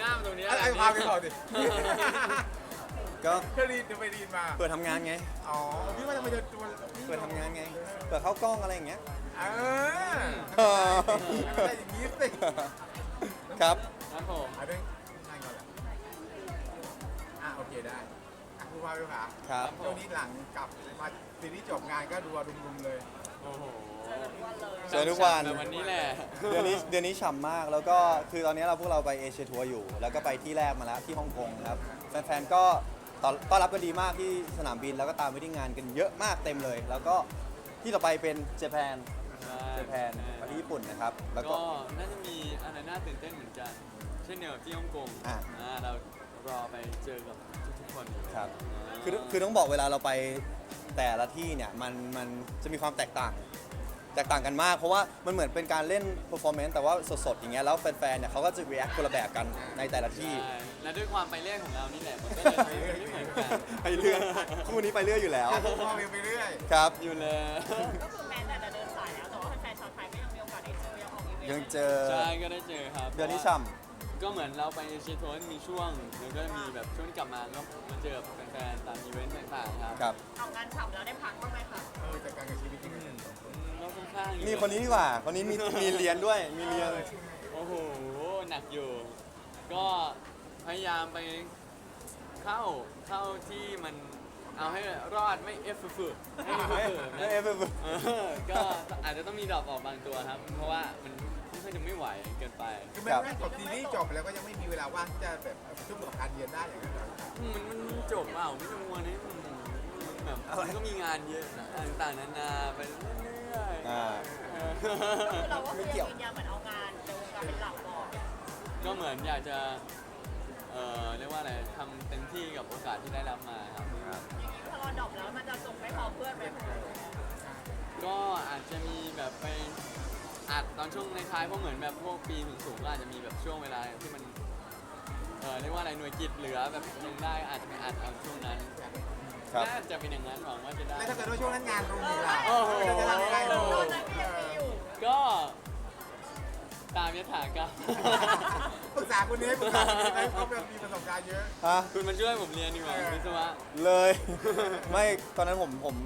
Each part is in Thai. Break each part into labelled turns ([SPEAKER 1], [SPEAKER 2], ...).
[SPEAKER 1] กล้ามตรงเนี้ย
[SPEAKER 2] อะไรพาไปก่อนดิ
[SPEAKER 3] ก็
[SPEAKER 2] เธอรีนเธอไปรีนมา
[SPEAKER 3] เปิดทำงานไง
[SPEAKER 2] อ๋อพี่ว่าทำไมเธอตัว
[SPEAKER 3] เปิดทำงานไง เปิดเข้ากล้องอะไรอย่างเงี้ย
[SPEAKER 2] เออ
[SPEAKER 3] เออ
[SPEAKER 2] อะไรอย่างนี้สิ
[SPEAKER 3] ครับ
[SPEAKER 1] ครับผม
[SPEAKER 2] เอาเรื่องงานก่อนละอะโอเคได้อะครูพาไปขา
[SPEAKER 3] ครับ
[SPEAKER 2] ช่วงนี้หลังกลับมาซีรีส์จบงานก็ดูอรุมๆเลย
[SPEAKER 1] โอ้โห
[SPEAKER 3] เจอทุกวัน
[SPEAKER 1] แต่วันนี้แหละ
[SPEAKER 3] เดือนนี้เดือนนี้ฉ่ำมากแล้วก็คือตอนนี้เราพวกเราไปเอเชียทัวร์อยู่ แล้วก็ไปที่แรกมาแล้วที่ฮ่องกงครับแฟนๆก็ต้อนต้อนรับกันดีมากที่สนามบินแล้วก็ตามไปที่งานกันเยอะมากเต็มเลย แล้วก็ที่ต่อไปเป็นเจแปนเจแปนประเทศญี่ปุ่นนะครับแล้วก็
[SPEAKER 1] ก็น่าจะมีอะไรน่าตื่นเต้นเหมือนกัน เช่นเดียวกับที่ฮ่องกง
[SPEAKER 3] อะ
[SPEAKER 1] อ่าเรารอไปเจอกับทุกๆคนอยู่
[SPEAKER 3] ครับา คือคือต้องบอกเวลาเราไปแต่ละที่เนี่ยมันมันจะมีความแตกต่าง แตกต่างกันมาก เพราะว่ามันเหมือนเป็นการเล่น performance แต่ว่าสดๆอย่างเงี้ยแล้วแฟนๆเนี่ยเขาก็จะ react คนละแบบกันในแต่ละที่
[SPEAKER 1] ใช่และด้วยความไปเรื่อยของเรานี่แหละมันก็เลยไม่เหมือนกัน
[SPEAKER 3] ไปเรื่อยคู่นี้ไปเรื่อยอยู่แล้ว
[SPEAKER 2] อะครูพาไปเรื่อย
[SPEAKER 3] ครับ
[SPEAKER 1] อยู่เลย
[SPEAKER 4] ก็คือแม้แต่จะเดินสายแล้ว แต่ว่าแฟนๆชาวไทยก็ยังมีโอกาสได้เจอยังออกอีเวนต์
[SPEAKER 3] ยังเจอ
[SPEAKER 1] ใช่ก็ได้เจอครับ
[SPEAKER 3] เดือนนี้ฉ่
[SPEAKER 1] ก็เหมือนเราไปเอเชียทัวร์มีช่วงแล้วก็มีแบบช่วงที่กลับมาก็มาเจอกับแฟนๆตามอีเวนต์ต่างๆครับำ
[SPEAKER 3] ครับ
[SPEAKER 4] ออกงานฉ่ำแล้วได้พักบ้างไหมคะ
[SPEAKER 2] ๆเออจัดการกับชีวิตจริง
[SPEAKER 1] อืมก็ค่ อนข้างอยู่
[SPEAKER 3] นี่คนนี้ดีกว่าคนนี้มีมีเรียนด้วยมีเรียน
[SPEAKER 1] โอ้โหหนักอยู่ ก็พยายามไปเข้าเข้าที่มันเอาให้รอดไม่เอฟฝึกให้มันฝึก
[SPEAKER 3] เอ้ย
[SPEAKER 1] นะ
[SPEAKER 3] เอ้ยเอ้ย
[SPEAKER 1] เออก็อาจจะต้องมีดรอปออกบางตัวครับ เพราะว่ามันค่อนข้างจะไม่ไหวเกินไป
[SPEAKER 2] คือแม้ว่าจบซีรีส์จบแล้วก็ยังไม่มีเวลาว่างที่จะแบบช่วงของการเรียนได้อย่างนั้นเหรอ
[SPEAKER 1] มันมันจบเปล่าไม่รู้วันนี้มันมันแบบมันก็มีงานเยอะนะต่างๆนานาไปเรื่อย
[SPEAKER 3] อ่า
[SPEAKER 1] ๆเออ
[SPEAKER 4] ก็คือเราก็คือยังยืนยันเหมือนเอางานในวงการเป็นหลักก่อน
[SPEAKER 1] ก็เหมือนอยากจะ เอ่อเรียกว่าอะไรทำเต็มที่กับโอกาสที่ได้รับมาครับ
[SPEAKER 4] อย่างนี้พอเราดรอปแล้วมันจะส่งไม่พอเพื่อนไหม
[SPEAKER 1] ก็อาจจะมีแบบไปอัดตอนช่วงในท้ายๆเพราะเหมือนแบบพวกปีสูงๆก็อาจจะมีแบบช่วงเวลาที่มัน เออเรียกว่าอะไรหน่วยกิจเหลือแบบยังได้อาจจะไปอัดเอาช่วงนั้น
[SPEAKER 3] ครับ
[SPEAKER 1] น่าจะเป็นอย่างนั้นหวังว่าจะได้
[SPEAKER 2] แล้วถ้าเกิดว่าช่วงนั้นงานรุมอยู่ล่ะ
[SPEAKER 1] โอ้โห
[SPEAKER 2] จะทำยังไง
[SPEAKER 4] ต
[SPEAKER 2] โอ้โห
[SPEAKER 4] อนนั้นก็ยังมีอยู่
[SPEAKER 1] ก็ตามยถากรรม
[SPEAKER 2] ปรึกษาคนนี้ปรึกษาคนนี้เขาแบบมีประสบการณ์เยอะ
[SPEAKER 3] ฮะ
[SPEAKER 1] คุณมาช่วยผมเรียนดีกว่าวิศวะ
[SPEAKER 3] เลย ไม่ตอนนั้นผมผม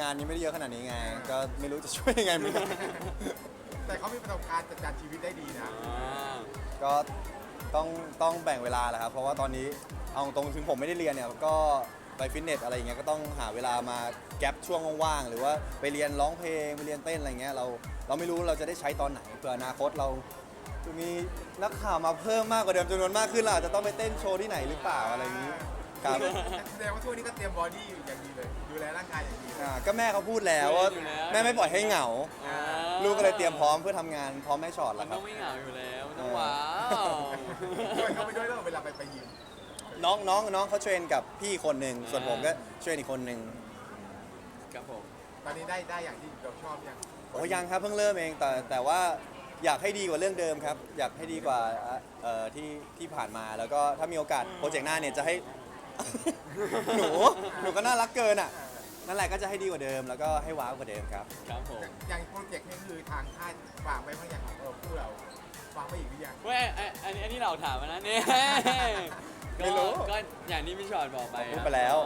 [SPEAKER 3] งานนี้ไม่ได้เยอะขนาดนี้ไง ก็ไม่รู้จะช่วยยังไงเหมือนกัน
[SPEAKER 2] แต่เขามีประสบการณ์จัดการชีวิตได้ดีนะ
[SPEAKER 1] อ่า
[SPEAKER 3] ก็ต้องต้องแบ่งเวลาแหละครับ เพราะว่าตอนนี้เอาตรงถึงผมไม่ได้เรียนเนี่ยก็ ไปฟิตเนสอะไรอย่างเงี้ยก็ต้องหาเวลามาแก็บช่วงว่างๆหรือว่าไปเรียนร้องเพลงไปเรียนเต้นอะไรเงี้ยเราเราไม่รู้เราจะได้ใช้ตอนไหนเผื่ออนาคตเราจะมีนักข่าวมาเพิ่มมากกว่าเดิมจำนวนมากขึ้นเราอาจจะต้องไปเต้นโชว์ที่ไหนหรือเปล่าอะไรอย่างนี้ครับ
[SPEAKER 2] แสดงว่าช่วงนี้ก็เตรียมบอดี้อยู่อย่างดีเลย ดูแลร่างกายอย่างดีเลย
[SPEAKER 3] อ่าก็แม่เขาพูดแล้วว่าแม่ไม่ปล่อยให้เหงา
[SPEAKER 1] อ่า
[SPEAKER 3] ลูกก็เลยเตรียมพร้อมเพื่อทำงานพร้อมแม่ชอต
[SPEAKER 1] มั
[SPEAKER 3] แล้
[SPEAKER 1] น
[SPEAKER 3] วค
[SPEAKER 1] ต้
[SPEAKER 3] รั
[SPEAKER 1] อบ งไม่เหงาอยู่แล้วต้องว้าว
[SPEAKER 2] ช่วยเขาไปด้วยแล้วเวลาไปไปยิม
[SPEAKER 3] น้องน้องน้องเขาเทรนกับพี่คนหนึ่งส่วนผมก็เทรนอีกคนหนึ่ง
[SPEAKER 1] ครับผม
[SPEAKER 2] ตอนนี้ได้ได้อย่างที่เราชอบยัง
[SPEAKER 3] โอ้ยังครับเพิ่งเริ่มเองแต่แต่ว่าอยากให้ดีกว่าเรื่องเดิมครับ อยากให้ดีกว่าเอ่อที่ที่ผ่านมาแล้วก็ถ้ามีโอกาสโปรเจกต์หน้าเนี่ยจะให้ หนูหนูก็น่ารักเกินอะนั่นแหละก็จะให้ดีกว่าเดิม แล้วก็ให้ว้าวกว่าเดิมครับ
[SPEAKER 1] ครับผม
[SPEAKER 2] อย่างโปรเจกต์นี้คือทางค่ายวางไว้เมื่ออย่างของเราคู่เราวางไว้อีกหรือยัง
[SPEAKER 1] เว้ยไอ้อันนี้อันนี้เราถามมานะเนี่ย
[SPEAKER 3] ไม่รู้
[SPEAKER 1] ก็ก็อย่างที่พี่ชอตบอกไป
[SPEAKER 3] พูด
[SPEAKER 1] ครับ
[SPEAKER 3] ไปแล้ว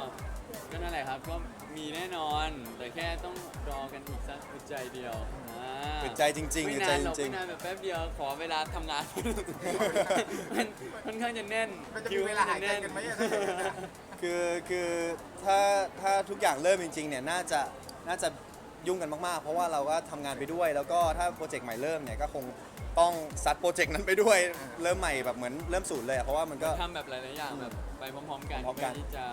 [SPEAKER 1] ก็ก็นั่นแหละครับก็มีแน่นอน แต่แค่ต้องรอกันอีกสักอึดใจเดียวอ่า
[SPEAKER 3] อึดใจจริงๆ
[SPEAKER 1] ไม่
[SPEAKER 3] อึดใจ
[SPEAKER 1] นานหรอก
[SPEAKER 3] จริง
[SPEAKER 1] ไม่นานแบบแป๊บเดียวขอเวลาทำงาน มันค่อนข้างจะแน่น
[SPEAKER 2] มันจะมีเวลาหายใจกันไหมอะถ้าเกิดอย่างนั้นอะ
[SPEAKER 3] คือคือถ้าถ้าทุกอย่างเริ่มจริงๆเนี่ยน่าจะน่าจะยุ่งกันมากๆ เพราะว่าเราก็ทำงานไปด้วย แล้วก็ถ้าโปรเจกต์ใหม่เริ่มเนี่ยก็คง ต้องซัดโปรเจกต์นั้นไปด้วยเริ่มใหม่แบบเหมือนเริ่มศูนย์เลยอะเพราะว่ามันก็
[SPEAKER 1] ทำแบบหลายๆอย่างแบบไปพร้อมๆกัน
[SPEAKER 3] พร้อมๆกัน
[SPEAKER 1] เพื่อที่จะ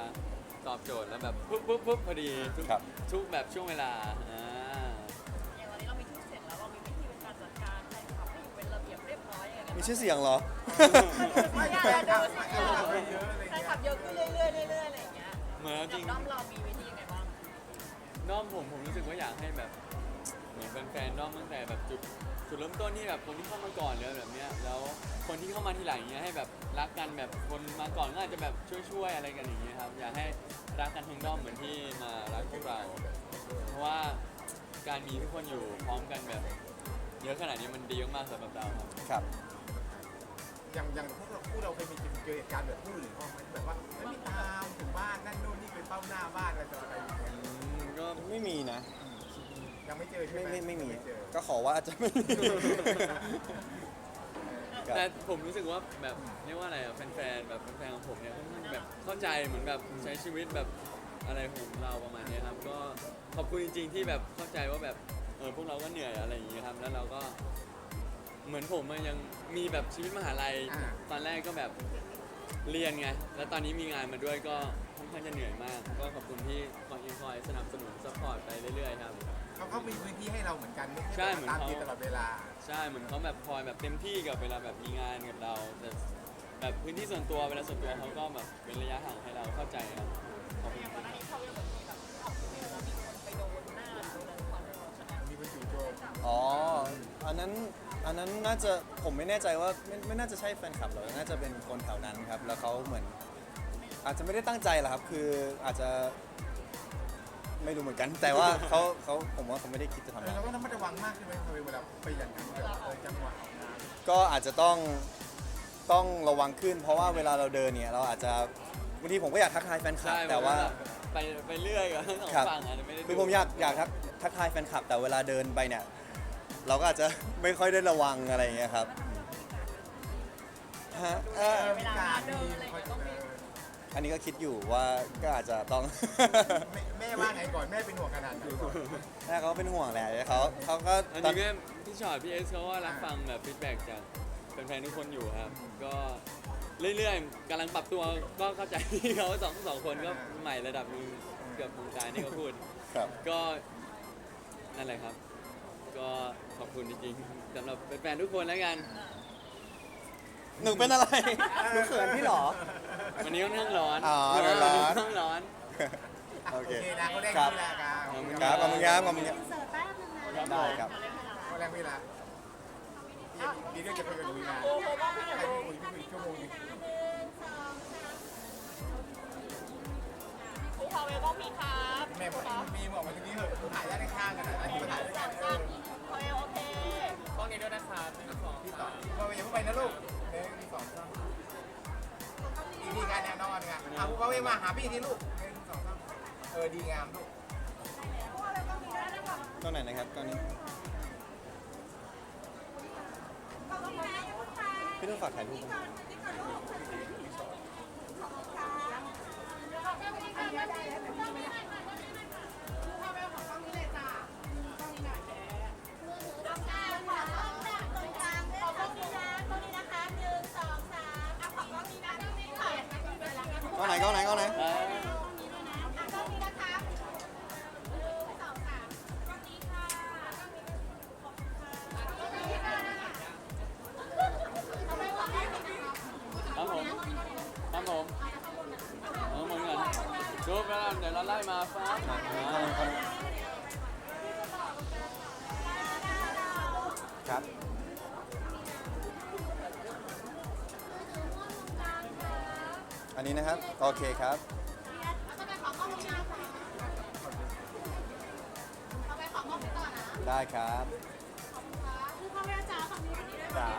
[SPEAKER 1] ตอบโจทย์แล้วแบบปุ๊บปุ๊บปุ๊บพอดีทุก
[SPEAKER 3] ครับ
[SPEAKER 1] ทุกแบบช่วงเวลาอ่า
[SPEAKER 4] อย่างวันนี้เรามีชื่อเสียงแล้วเรามีวิธีในการจัดการแฟนคลับให้อยู่เป็นระเบียบเรียบร้อยยังไงกัน
[SPEAKER 3] มีชื่อเสียงเหรอ
[SPEAKER 2] ไม่
[SPEAKER 4] อยาก
[SPEAKER 2] ใช่
[SPEAKER 4] จะ
[SPEAKER 2] ค
[SPEAKER 4] ดู
[SPEAKER 2] รับ
[SPEAKER 4] สิ
[SPEAKER 2] ไม่
[SPEAKER 4] คะ
[SPEAKER 2] ใช่เยอะอะไร
[SPEAKER 4] แฟน
[SPEAKER 2] เงี้ย
[SPEAKER 4] คลับเยอะขึ้นเรื่อยๆเรื่อยๆอะไรอย่างเงี้ย
[SPEAKER 1] เหมือน
[SPEAKER 4] อ
[SPEAKER 1] จริ
[SPEAKER 4] ย่างงด้อมเรามีวิธียังไงบ้าง
[SPEAKER 1] ด้อมผมผมรู้สึกว่าอยากให้แบบ เหมือนแฟนๆด้อมตั้งแต่แบบจุด จุดเริ่มต้นที่แบบคนที่เข้ามาก่อนเลยแบบเนี้ยแล้วคนที่เข้ามาทีหลังเนี้ยให้แบบรักกันแบบคนมาก่อนก็อาจจะแบบช่วยๆอะไรกันอย่างเงี้ยครับอยากให้รักกันทั้งด้อมเหมือนที่มารักพวกเรา เพราะว่าการมีทุกคนอยู่พร้อมกันแบบเยอะขนาดนี้มันดีมากๆสำหรับเราครับ
[SPEAKER 3] ครับ
[SPEAKER 2] อย่างอย่างพวกเราพวกเราเคยมีเจอเหตุการณ์แบบผู้อื่นเขาไหมแบบว่าไม่มีตามถึงบ้านนั่นนู่นนี่ไปเฝ้าหน้าบ้านอะไรต่ออะไรอย่างเงี้ย
[SPEAKER 3] ก็ไม่มีนะ
[SPEAKER 2] ยังไม่เจอใช่
[SPEAKER 3] ไม่
[SPEAKER 2] ไหม
[SPEAKER 3] ไม่ไม่มี
[SPEAKER 2] เจอ
[SPEAKER 3] ก็ขอว่าอาจจะไม่มี ครับ
[SPEAKER 1] แต่ผมรู้สึกว่าแบบเรียกว่าอะไรอะแฟนๆแบบแฟนๆของผมเนี่ยค่อนข้างแบบเข้าใจเหมือนแบบใช้ชีวิตแบบอะไรของเราประมาณเนี้ยครับ ก็ขอบคุณจริง ๆ ที่แบบเข้าใจว่าแบบเออพวกเราก็เหนื่อยอะไรอย่างเงี้ยครับ แล้วเราก็เหมือนผมอะยังมีแบบชีวิตมหาลัยตอนแรกก็แบบเรียนไงแล้วตอนนี้มีงานมาด้วยก็ค่อนข้างจะเหนื่อยมาก ก็ขอบคุณที่คอยยังคอยสนับสนุนซัพพอร์ตไปเรื่อยๆครับ
[SPEAKER 2] เขาเขามีพื้นที่ให้เราเหมือนกันไม่
[SPEAKER 1] ใช่
[SPEAKER 2] ใช่
[SPEAKER 1] เหมือน
[SPEAKER 2] ตาม
[SPEAKER 1] เขา
[SPEAKER 2] ตีตลอดเวลา
[SPEAKER 1] ใช่เหมือนเขาแบบคอยแบบเต็มที่กับเวลาแบบมีงานกับเราแต่แบบพื้นที่ส่วนตัวเวลาส่วนตัวเขาก็แบบเป็นระยะห่างให้เราเข้าใจครับขอบคุณ
[SPEAKER 4] อย่างก่อนหน้านี้เขายังแบบมีแบบออกเมลแล้วมีคนไปโดนหน้าโดนอะไรความเร็วใช่ไหม
[SPEAKER 2] มีคนจู่โจม
[SPEAKER 3] อ๋อ อันนั้น อันนั้นน่าจะ ผมไม่แน่ใจว่าไม่ไม่น่าจะใช่แฟนคลับหรอกน่าจะเป็นคนแถวนั้นครับ แล้วเขาเหมือน อาจจะไม่ได้ตั้งใจหรอกครับ คืออาจจะ ไม่รู้เหมือนกัน แต่ว่าเขาเขาผมว่าเขาไม่ได้คิดจะทำ
[SPEAKER 2] เออ
[SPEAKER 3] ร้าย
[SPEAKER 2] เราก็ต้องระมัดระวังมากใช่ไหมเวลาไปอย่างนั้นแบบเออจังหวะ
[SPEAKER 3] ก็อาจจะต้องต้องระวังขึ้น เพราะว่าเวลาเราเดินเนี่ยเราอาจจะบางทีผมก็อยากทักทายแฟนคลับ
[SPEAKER 1] ใช่
[SPEAKER 3] แต่ว่า
[SPEAKER 1] ไปไปเรื่อยกับทั้งสอง
[SPEAKER 3] ครับ
[SPEAKER 1] ฝั่งอาจจะไม่ได้
[SPEAKER 3] คือผมอยากอยากทักทักทายแฟนคลับ แต่เวลาเดินไปเนี่ย เราก็อาจจะ ไม่ค่อยได้ระวังอะไรอย่างเงี้ยครับฮะเอ่อ
[SPEAKER 4] เวลาเดินอะไรอย่างเงี้ยต้องมี
[SPEAKER 3] อันนี้ก็คิดอยู่ว่าก็อาจจะต้อง
[SPEAKER 2] แม่แม่ว่าไงก่อนแม่เป็นห่วงขนาดไหนก่อน
[SPEAKER 3] แม่เขาเป็นห่วงแหละเขาเขาก็
[SPEAKER 1] อัน
[SPEAKER 3] ตอ
[SPEAKER 1] นี้
[SPEAKER 3] น
[SPEAKER 1] ก็พี่ชอตพี่เอสเขาก็รับฟังแบบฟีดแบ็กจากแฟนๆทุกคนอยู่ครับ ก็เรื่อยๆกำลังปรับตัวก็เข้าใจที่เขาสองสองคนก็ใหม่ระดับหนึงเกือบวงการนี่ก็พูด
[SPEAKER 3] ครับ
[SPEAKER 1] ก็นั่นแหละครับ ก็ขอบคุณจริงๆสำหรับแฟนๆทุกคนแล้วกัน
[SPEAKER 3] หนูเป็นอะไร หนูเขินพี่เหรอ
[SPEAKER 1] วันนี้ค่อนข้างร้อน
[SPEAKER 3] อ๋อร้อน
[SPEAKER 1] ค่อนข้างร้อน
[SPEAKER 3] โอเค
[SPEAKER 2] นะเขาแรง
[SPEAKER 3] ครับ
[SPEAKER 2] เวลาครับ
[SPEAKER 1] ขอบคุณ
[SPEAKER 3] ครับขอบคุณครับขอบคุณครับ
[SPEAKER 5] อินเสิร์ตแป๊บนึงนะ
[SPEAKER 3] ได้ครับ
[SPEAKER 2] เขาแรงเวลาดีเรื่องจะไปกับหนูงาน
[SPEAKER 4] โอ้โหว่าพี่
[SPEAKER 2] ใคร
[SPEAKER 4] เดี๋ยว
[SPEAKER 2] ไปคุยพี่คุยชั่วโมงนึง
[SPEAKER 4] ครูพาเวลก็มีครับ
[SPEAKER 2] แม่บอกมีบอกมาทีนี้เหอะถ่ายได้ข้างกันอะที่มาถ่ายด้วยกันเออ
[SPEAKER 4] พาเวลโอเค
[SPEAKER 1] กล้องนี้ด้วยนะครับหนึ่งสอง
[SPEAKER 2] พี่ต่อพ่ออย่าเพิ่งไปนะลูก หนึ่งสองสามอีกทีการแนวนอนไงเอาพ่อเวมาหาพี่ทีลูกหนึ่งสองสามเออดีงามลูก
[SPEAKER 3] ตรงไหนนะครับตอนนี้พี่ต้องฝากถ่ายรูป
[SPEAKER 1] ล้วเดี๋ยวเราไล่มาฟ้า
[SPEAKER 3] ครับอันนี้นะครับ โอเคครับได้ครับ
[SPEAKER 5] คือพ่อแม่จ๋าฝั่งนี้
[SPEAKER 3] จ้า